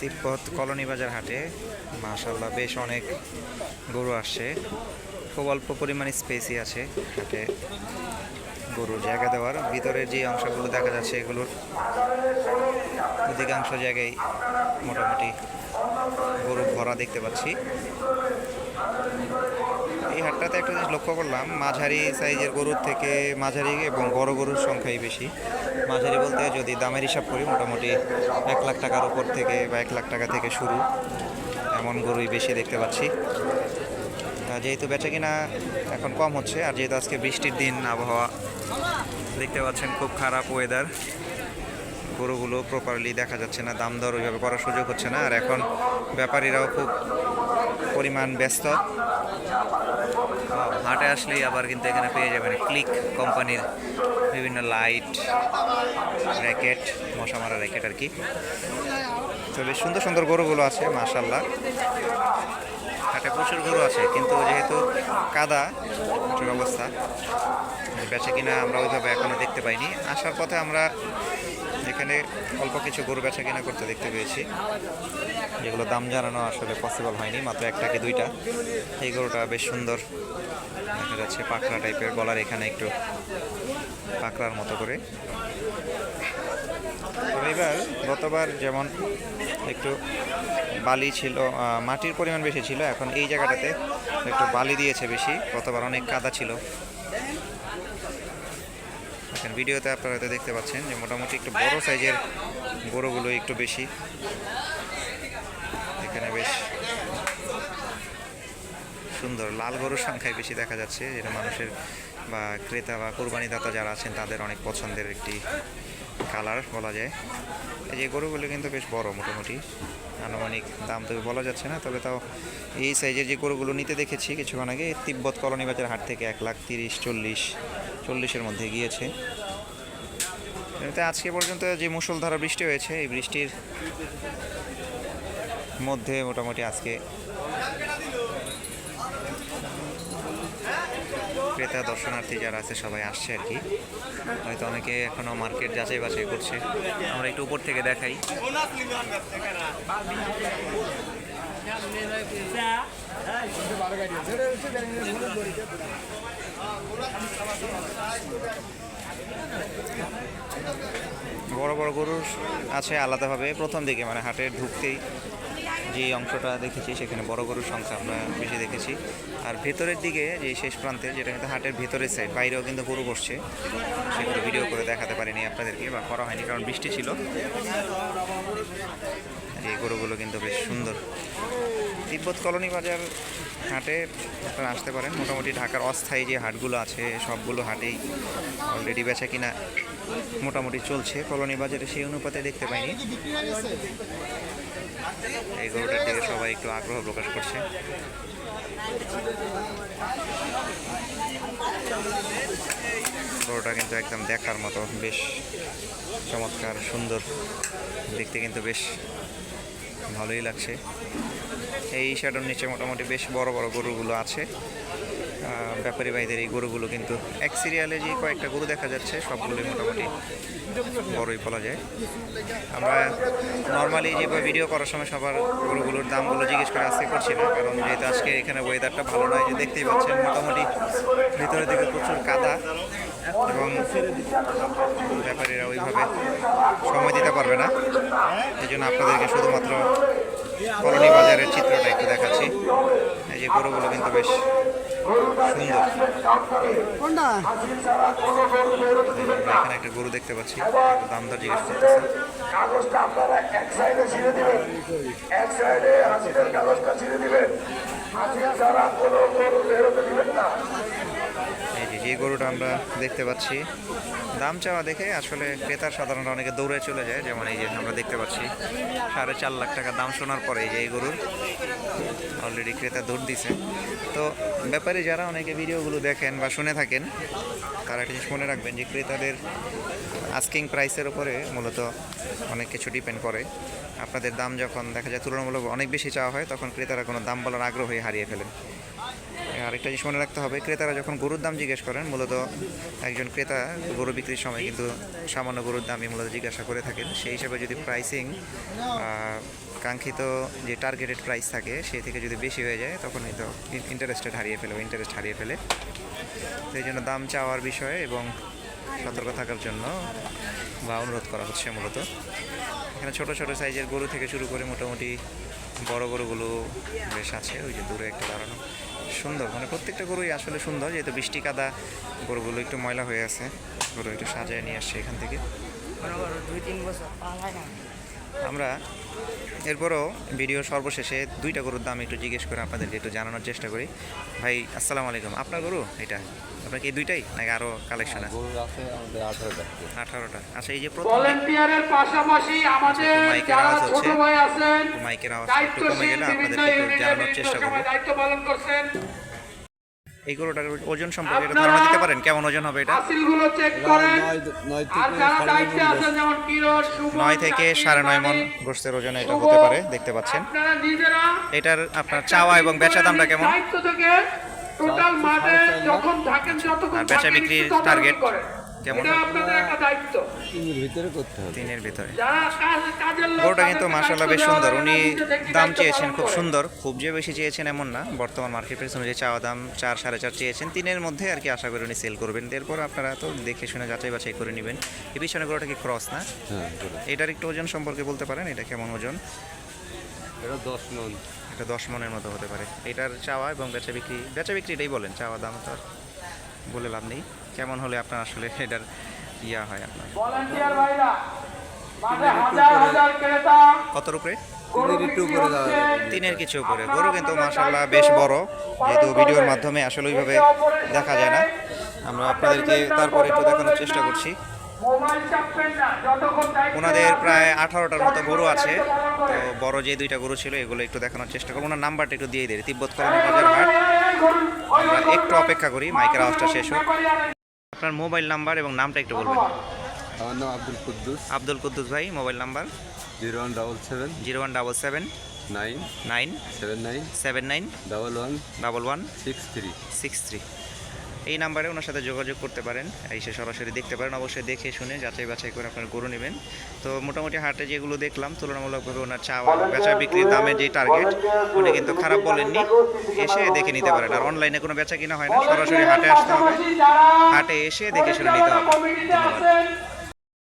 তিব্বত colony বাজার হাটে মাশাল্লাহ বেশ অনেক গরু আসছে। খুব অল্প পরিমাণে স্পেসই আছে হাটে গরুর জায়গা দেওয়ার। ভিতরের যে অংশগুলো দেখা যাচ্ছে এগুলোর অধিকাংশ জায়গায় মোটামুটি গরু ভরা দেখতে পাচ্ছি। এই হাটটাতে একটা জিনিস লক্ষ্য করলাম, মাঝারি সাইজের গরুর থেকে মাঝারি এবং বড় গরুর সংখ্যাই বেশি। মাঝারি বলতে যদি দামের হিসাব করি, মোটামুটি এক লাখ টাকার উপর থেকে বা এক লাখ টাকা থেকে শুরু। এমন গরুই বেশি দেখতে পাচ্ছি। যেহেতু বেচা কিনা এখন কম হচ্ছে, আর যেহেতু আজকে বৃষ্টির দিন, আবহাওয়া দেখতে পাচ্ছেন খুব খারাপ ওয়েদার গরুগুলো প্রপারলি দেখা যাচ্ছে না, দাম দর ওইভাবে করার সুযোগ হচ্ছে না। আর এখন ব্যাপারীরাও খুব পরিমাণ ব্যস্ত। হাটে আসলেই আবার কিন্তু এখানে পেয়ে যাবেন ক্লিক কোম্পানির বিভিন্ন লাইট, র্যাকেট, মশা মারা র্যাকেট আর কি। তো বেশ সুন্দর সুন্দর গরুগুলো আছে মাশাল্লাহ হাটে প্রচুর গরু আছে, কিন্তু যেহেতু কাদা অবস্থা। বেচা কিনা আমরা ওইভাবে এখনও দেখতে পাইনি। আসার পথে আমরা এখানে অল্প কিছু গরু বেচা কিনা করতে দেখতে পেয়েছি। যেগুলো দাম জানানো আসলে পসিবল হয়নি, মাত্র একটা কি দুইটা। এই গরুটা বেশ সুন্দর। দেখা যাচ্ছে পাকড়া টাইপের গলার এখানে একটু পাকড়ার মতো করে। এবার গতবার যেমন একটু বালি ছিল মাটির পরিমাণ বেশি ছিল, এখন এই জায়গাটাতে একটু বালি দিয়েছে বেশি। গতবার অনেক কাদা ছিল। এখন ভিডিওতে আপনারা হয়তো দেখতে পাচ্ছেন যে মোটামুটি একটু বড় সাইজের গরুগুলো একটু বেশি। এখানে বেশ সুন্দর লাল গরুর সংখ্যায় বেশি দেখা যাচ্ছে। যেটা মানুষের বা ক্রেতা বা কোরবানিদাতা যারা আছেন, তাদের অনেক পছন্দের একটি কালার বলা যায়। এই যে গরুগুলো কিন্তু বেশ বড় মোটামুটি। আনুমানিক দাম তবে বলা যাচ্ছে না, তবে তাও এই সাইজের যে গরুগুলো নিতে দেখেছি কিছুক্ষণ আগে তিব্বত কলোনি বাজার হাট থেকে এক লাখ তিরিশ, চল্লিশ, চল্লিশের মধ্যে গিয়েছে। এমনিতে আজকে পর্যন্ত যে মুষলধারা বৃষ্টি হয়েছে, এই বৃষ্টির মধ্যে মোটামুটি আজকে ক্রেতা, দর্শনার্থী যারা আছে, সবাই আসছে আর কি। হয়তো অনেকে এখনও মার্কেট যাচাই বাছাই করছে। আমরা একটু উপর থেকে দেখাই। বড় বড় গরুর আছে আলাদাভাবে। প্রথম দিকে মানে হাটে ঢুকতেই যে অংশটা দেখেছি, সেখানে বড় গরুর সংখ্যা আমরা বেশি দেখেছি। আর ভেতরের দিকে যে শেষ প্রান্তে, যেটা কিন্তু হাটের ভেতরের সাইড বাইরেও কিন্তু গরু বসছে। সেগুলো ভিডিও করে দেখাতে পারিনি আপনাদেরকে বা করা হয়নি, কারণ বৃষ্টি ছিল। এই গরুগুলো কিন্তু বেশ সুন্দর। তিব্বত কলোনি বাজার হাটে আপনারা আসতে পারেন। মোটামুটি ঢাকার অস্থায়ী যে হাটগুলো আছে, সবগুলো হাটেই অলরেডি বেচা কিনা মোটামুটি চলছে। কলোনি বাজারে সেই অনুপাতে দেখতে পাইনি। এই গরুটার দিকে সবাই একটু আগ্রহ প্রকাশ করছে। গরুটা কিন্তু একদম দেখার মতো, বেশ চমৎকার, সুন্দর। দেখতে কিন্তু বেশ ভালোই লাগছে। এই শ্যাডোর নিচে মোটামুটি বেশ বড় বড় গরুগুলো আছে। ব্যাপারী ভাইদের এই গরুগুলো কিন্তু এক সিরিয়ালে যে কয়েকটা গরু দেখা যাচ্ছে, সবগুলোই মোটামুটি বড়ই বলা যায়। আমরা নর্মালি যেভাবে ভিডিও করার সময় সবার গরুগুলোর দামগুলো জিজ্ঞেস করে আজকে করছি না, কারণ যেহেতু আজকে এখানে ওয়েদারটা ভালো নয়, যে দেখতেই পাচ্ছেন মোটামুটি ভিতরের দিকে প্রচুর কাদা এবং ব্যাপারীরা ওইভাবে সময় দিতে পারবে না। এই জন্য আপনাদেরকে শুধুমাত্র কলোনি বাজারের চিত্রটা একটু দেখাচ্ছি। এই যে গরুগুলো কিন্তু বেশ এখানে একটা গরু দেখতে পাচ্ছি। দাম দর জিজ্ঞেস করতেছে। কাগজটা আপনারা এক সাইডে ছিঁড়ে দিবেন। এক সাইডে হাসিদের কাগজটা ছিঁড়ে দিবেন। যে গরুটা আমরা দেখতে পাচ্ছি, দাম চাওয়া দেখে আসলে ক্রেতার সাধারণত অনেকে দৌড়ে চলে যায়, যেমন এই যে আমরা দেখতে পাচ্ছি, সাড়ে চার লাখ টাকা দাম শোনার পরে এই যে এই গরুর অলরেডি ক্রেতা দৌড় দিছে। তো ব্যাপারে যারা অনেকে ভিডিওগুলো দেখেন বা শুনে থাকেন, তারা একটা জিনিস মনে রাখবেন যে ক্রেতাদের আস্কিং প্রাইসের উপরে মূলত অনেক কিছু ডিপেন্ড করে। আপনাদের দাম যখন দেখা যায় তুলনামূলক অনেক বেশি চাওয়া হয়, তখন ক্রেতারা কোনো দাম বলার আগ্রহই হারিয়ে ফেলেন। আরেকটা জিনিস মনে রাখতে হবে, ক্রেতারা যখন গরুর দাম জিজ্ঞেস করেন, মূলত একজন ক্রেতা গরু বিক্রির সময় কিন্তু সামান্য গরুর দামই মূলত জিজ্ঞাসা করে থাকেন। সেই হিসাবে যদি প্রাইসিং কাঙ্ক্ষিত যে টার্গেটেড প্রাইস থাকে, সেই থেকে যদি বেশি হয়ে যায়, তখন হয়তো ইন্টারেস্টেড হারিয়ে ফেলে ইন্টারেস্ট হারিয়ে ফেলে। তো এই জন্য দাম চাওয়ার বিষয়ে এবং সতর্ক থাকার জন্য বা অনুরোধ করা হচ্ছে মূলত। এখানে ছোট ছোট সাইজের গরু থেকে শুরু করে মোটামুটি বড় গরুগুলো বেশ আছে, ওই যে দূরে একটা দাঁড়ানো সুন্দর মানে প্রত্যেকটা গরুই আসলে সুন্দর, যেহেতু বৃষ্টি কাদা, গরুগুলো একটু ময়লা হয়ে আছে। গরু একটু সাজায় নিয়ে আসছে এখান থেকে। দুই, তিন বছর আমরা এরপরও ভিডিও সর্বশেষে দুইটা গরুর দাম একটু জিজ্ঞেস করে আপনাদেরকে একটু জানানোর চেষ্টা করি। ভাই আসসালামু আলাইকুম। আপনার গরু এটা? আপনার কি এই দুইটাই নাকি আরও কালেকশন আছে? গরু আছে আমাদের আঠারোটা। আচ্ছা এই যে প্রথম ভলেন্টিয়ারের পাশাপাশি আমাদের মাইকের যারা আওয়াজ ছোট হচ্ছে। ভাই আছেন মাইকের আওয়াজ একটু কমে গেলে আপনাদেরকে একটু জানানোর চেষ্টা করব। দায়িত্ব পালন করছেন। এই গরুটার ওজন সম্পর্কে এটা ধারণা দিতে পারেন? কেমন ওজন হবে এটা? হাসিল চেক করেন। নয় থেকে সাড়ে নয় মন গোস্তের ওজনে এটা হতে পারে দেখতে পাচ্ছেন। এটার আপনার চাওয়া এবং বেচা দামটা কেমন? টোটাল মাঠে যখন থাকেন যতক্ষণ বেচা বিক্রির টার্গেট? এটা আপনাদের একটা দায়িত্ব। তিনের ভিতরে করতে হবে। তিনের ভিতরে। যারা কাজ- কাজের লোক গরুটা কিন্তু তাদেরকে মাসাল্লাহ বেশ সুন্দর। উনি দাম চেয়েছেন খুব সুন্দর। খুব যে বেশি চেয়েছেন এমন না। বর্তমান মার্কেট প্রাইস অনুযায়ী চাওয়া দাম চার সাড়ে চার চেয়েছেন। তিনের মধ্যে আর কি আশা করি উনি সেল করবেন। এরপর আপনারা তো দেখে শুনে যাচাই বাছাই করে নেবেন। এই পিছনে গরুটা কি ক্রস না? হ্যাঁ এটার একটু ওজন সম্পর্কে বলতে পারেন? এটা কেমন ওজন? এটা দশ মন। এটা দশ মনের মতো হতে পারে। এটার চাওয়া এবং বেচা বিক্রি বেচা বিক্রি এটাই বলেন। চাওয়া দাম তো আর বলে লাভ নেই। কেমন হলে আপনার আসলে এটার ইয়া হয় আপনার ভলান্টিয়ার ভাইরা মাঠে হাজার হাজার ক্রেতা কতর উপরে তিনের কিছু উপরে গরু কিন্তু মাসাল্লাহ বেশ বড় যেহেতু ভিডিওর মাধ্যমে আসলে ওইভাবে দেখা যায় না আমরা আপনাদেরকে তারপর একটু দেখানোর চেষ্টা করছি ওনাদের প্রায় আঠারোটার মতো গরু আছে তো বড় যে দুইটা গরু ছিল এগুলো একটু দেখানোর চেষ্টা করব ওনার নাম্বারটা একটু দিয়ে দিই তিব্বত কলোনি বাজার হাট আমরা একটু অপেক্ষা করি মাইকের আওয়াজটা শেষ হোক আপনার মোবাইল নাম্বার এবং নামটা একটু বলবেন। আমার নাম আব্দুল কুদ্দুস। আব্দুল কুদ্দুস ভাই mobile number? Zero one double seven. Zero one double seven. Nine. Nine. Seven nine. Seven nine. Double one. Double one. Six three. Six three. এই নাম্বারে ওনার সাথে যোগাযোগ করতে পারেন এসে সরাসরি দেখতে পারেন অবশ্যই দেখে শুনে যাচাই বাছাই করে আপনার গরু নেবেন তো মোটামুটি হাটে যেগুলো দেখলাম তুলনামূলকভাবে ওনার চাওয়া বেচা বিক্রির দামের যে টার্গেট উনি কিন্তু খারাপ বলেননি এসে দেখে নিতে পারেন আর অনলাইনে কোনো বেচা কিনা হয় না সরাসরি হাটে আসতে হবে হাটে এসে দেখে শুনে নিতে হবে ধন্যবাদ